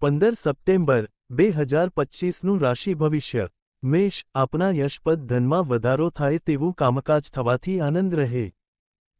પંદર સપ્ટેમ્બર, બે હજાર પચીસનું રાશિ ભવિષ્ય. મેષ આપના યશપદ ધનમાં વધારો થાય તેવું કામકાજ થવાથી આનંદ રહે.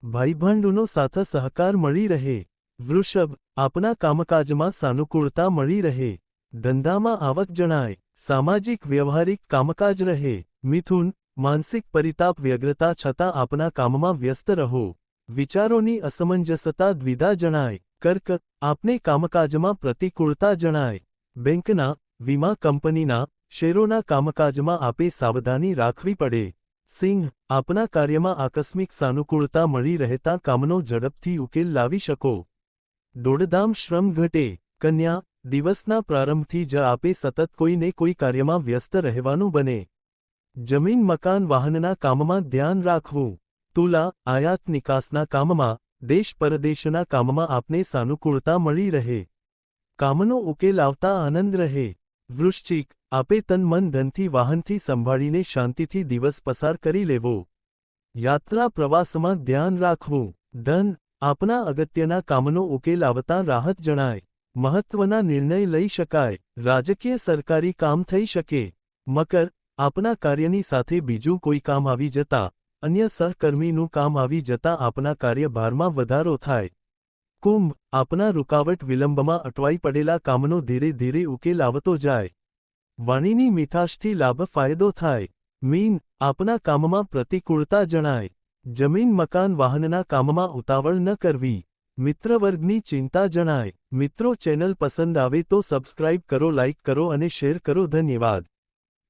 ભાઈબંધુનો સાથ સહકાર મળી રહે. વૃષભ આપના કામકાજમાં સાનુકૂળતા મળી રહે. ધંધામાં આવક જણાય. સામાજિક વ્યવહારિક કામકાજ રહે. મિથુન, માનસિક પરિતાપ વ્યગ્રતા છતાં આપના કામમાં વ્યસ્ત રહો. વિચારોની અસમંજસતા દ્વિધા જણાય. કર્ક, આપને કામકાજમાં પ્રતિકૂળતા જણાય. બેંકના, વીમા કંપનીના, શેરોના કામકાજમાં આપે સાવધાની રાખવી પડે. સિંહ, આપના કાર્યમાં આકસ્મિક સાનુકૂળતા મળી રહેતા કામનો ઝડપથી ઉકેલ લાવી શકો. દોડધામ શ્રમ ઘટે. કન્યા, દિવસના પ્રારંભથી જ આપે સતત કોઈને કોઈ કાર્યમાં વ્યસ્ત રહેવાનું બને. જમીન, મકાન, વાહનના કામમાં ધ્યાન રાખવું. તુલા, આયાત નિકાસના કામમાં દેશ પરદેશના કામમાં આપને સાનુકૂળતા મળી રહે. કામનો ઉકેલ આવતા આનંદ રહે. વૃશ્ચિક, આપે તન મન ધનથી વાહનથી સંભાળીને શાંતિથી દિવસ પસાર કરી લેવો. યાત્રા પ્રવાસમાં ધ્યાન રાખવું. ધન, આપના અગત્યના કામનો ઉકેલ આવતા રાહત જણાય. મહત્વના નિર્ણય લઈ શકાય. રાજકીય સરકારી કામ થઈ શકે. મકર, આપના કાર્યની સાથે બીજું કોઈ કામ આવી જતા અન્ય સહકર્મીનું કામ આવી જતા આપના કાર્યભારમાં વધારો થાય. કુંભ, આપના રૂકાવટ વિલંબમાં અટવાઈ પડેલા કામનો ધીરે ધીરે ઉકેલ આવતો જાય. વાણીની મીઠાશથી લાભ ફાયદો થાય. મીન, આપના કામમાં પ્રતિકૂળતા જણાય. જમીન મકાન વાહનના કામમાં ઉતાવળ ન કરવી. મિત્રવર્ગની ચિંતા જણાય. મિત્રો ચેનલ પસંદ આવે તો સબસ્ક્રાઇબ કરો, લાઇક કરો અને શેર કરો. ધન્યવાદ.